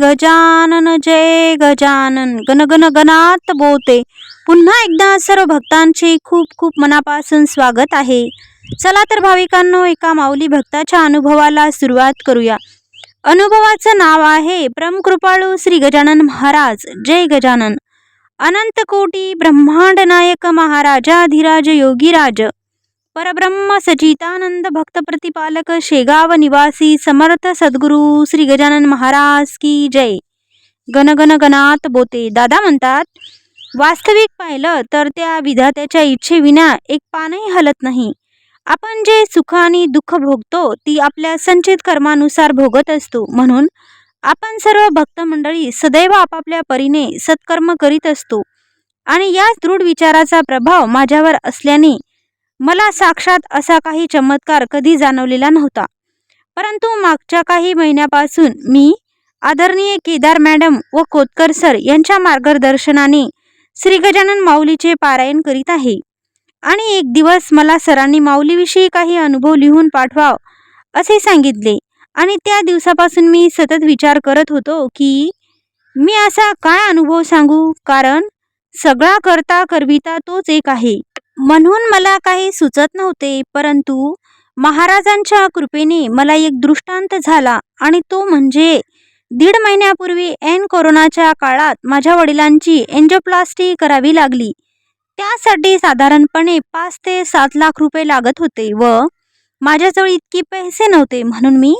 गजानन जय गजानन. गण गण गणात बोते. पुन्हा एकदा सर्व भक्तांचे खूप खूप मनापासून स्वागत आहे. चला तर भाविकांनो एका माऊली भक्ताच्या अनुभवाला सुरुवात करूया. अनुभवाचं नाव आहे परमकृपाळू श्री गजानन महाराज जय गजानन. अनंत कोटी ब्रह्मांड नायक महाराजाधिराज योगीराज. परब्रह्म सचितानंद भक्त प्रतिपालक शेगाव निवासी समर्थ सद्गुरू श्री गजानन महाराज की जय गणगण गण गणात बोते दादा म्हणतात वास्तविक पाहिलं तर त्या विधात्याच्या इच्छेविना एक पानही हलत नाही आपण जे सुख आणि दुःख भोगतो ती आपल्या संचित कर्मानुसार भोगत असतो म्हणून आपण सर्व भक्त मंडळी सदैव आपापल्या परीने सत्कर्म करीत असतो आणि याच दृढ विचाराचा प्रभाव माझ्यावर असल्याने मला साक्षात असा काही चमत्कार कधी जाणवलेला नव्हता. परंतु मागच्या काही महिन्यापासून मी आदरणीय केदार मॅडम व कोतकर सर यांच्या मार्गदर्शनाने श्री गजानन माऊलीचे पारायण करीत आहे. आणि एक दिवस मला सरांनी माऊलीविषयी काही अनुभव लिहून पाठवाव असे सांगितले. आणि त्या दिवसापासून मी सतत विचार करत होतो की मी असा काय अनुभव सांगू? कारण सगळा करता करविता तोच एक आहे. म्हणून मला काही सुचत नव्हते परंतु महाराजांच्या कृपेने मला एक दृष्टांत झाला आणि तो म्हणजे दीड महिन्यापूर्वी एन कोरोनाच्या काळात माझ्या वडिलांची एन्जोप्लास्टी करावी लागली. त्यासाठी साधारणपणे पाच ते सात लाख रुपये लागत होते व माझ्याजवळ इतके पैसे नव्हते म्हणून मी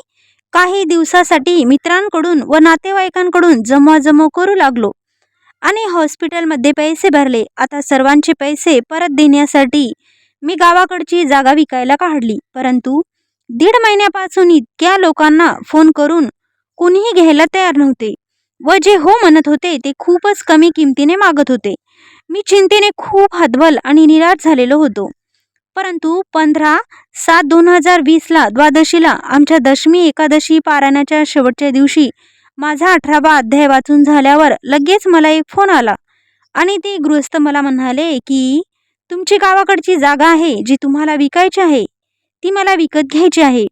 काही दिवसासाठी मित्रांकडून व नातेवाईकांकडून जमवाजमव करू लागलो. आणि हॉस्पिटलमध्ये पैसे भरले. आता सर्वांचे पैसे परत देण्यासाठी मी गावाकडची जागा विकायला काढली. परंतु दीड महिन्यापासून इतक्या लोकांना फोन करून कुणीही घ्यायला तयार नव्हते व जे हो म्हणत होते ते खूपच कमी किमतीने मागत होते. मी चिंतेने खूप हतबल आणि निराश झालेलो होतो. परंतु पंधरा सात दोन हजार वीसला द्वादशीला आमच्या दशमी एकादशी पारायणाच्या शेवटच्या दिवशी माझा अठरावा अध्याय वाचून झाल्यावर लगेच मला एक फोन आला. आणि ते गृहस्थ मला म्हणाले की तुमची गावाकडची जागा आहे जी तुम्हाला विकायची आहे. ती मला विकत घ्यायची आहे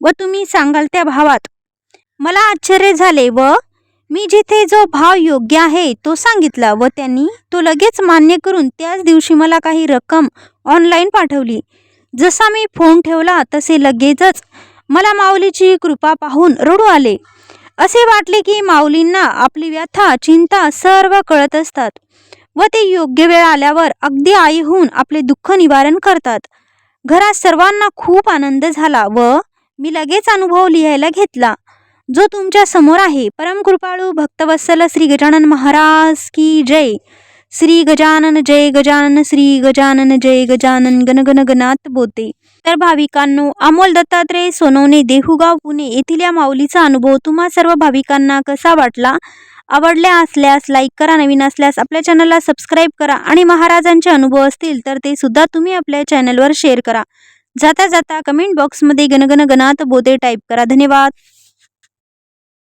व तुम्ही सांगाल त्या भावात. मला आश्चर्य झाले व मी जिथे जो भाव योग्य आहे तो सांगितला व त्यांनी तो लगेच मान्य करून त्याच दिवशी मला काही रक्कम ऑनलाईन पाठवली. जसा मी फोन ठेवला तसे लगेचच मला माऊलीची कृपा पाहून रडू आले. असे वाटले की माऊलींना आपली व्यथा चिंता सर्व कळत असतात व ते योग्य वेळ आल्यावर अगदी आई होऊन आपले दुःख निवारण करतात. घरात सर्वांना खूप आनंद झाला व मी लगेच अनुभव लिहायला घेतला. जो तुमच्यासमोर आहे. परमकृपाळू भक्तवत्सल श्री गजानन महाराज की जय. श्री गजानन जय गजानन श्री गजानन जय गजानन गण गणात बोते. तर भाविकांनो अमोल दत्तात्रय सोनवणे देहूगाव पुणे येथील या माऊलीचा अनुभव तुम्हा सर्व भाविकांना कसा वाटला? आवडल्या असल्यास लाईक करा नवीन असल्यास आपल्या चॅनलला सबस्क्राईब करा आणि महाराजांचे अनुभव असतील तर ते सुद्धा तुम्ही आपल्या चॅनलवर शेअर करा. जाता जाता कमेंट बॉक्समध्ये गणगण गणात बोते टाईप करा. धन्यवाद.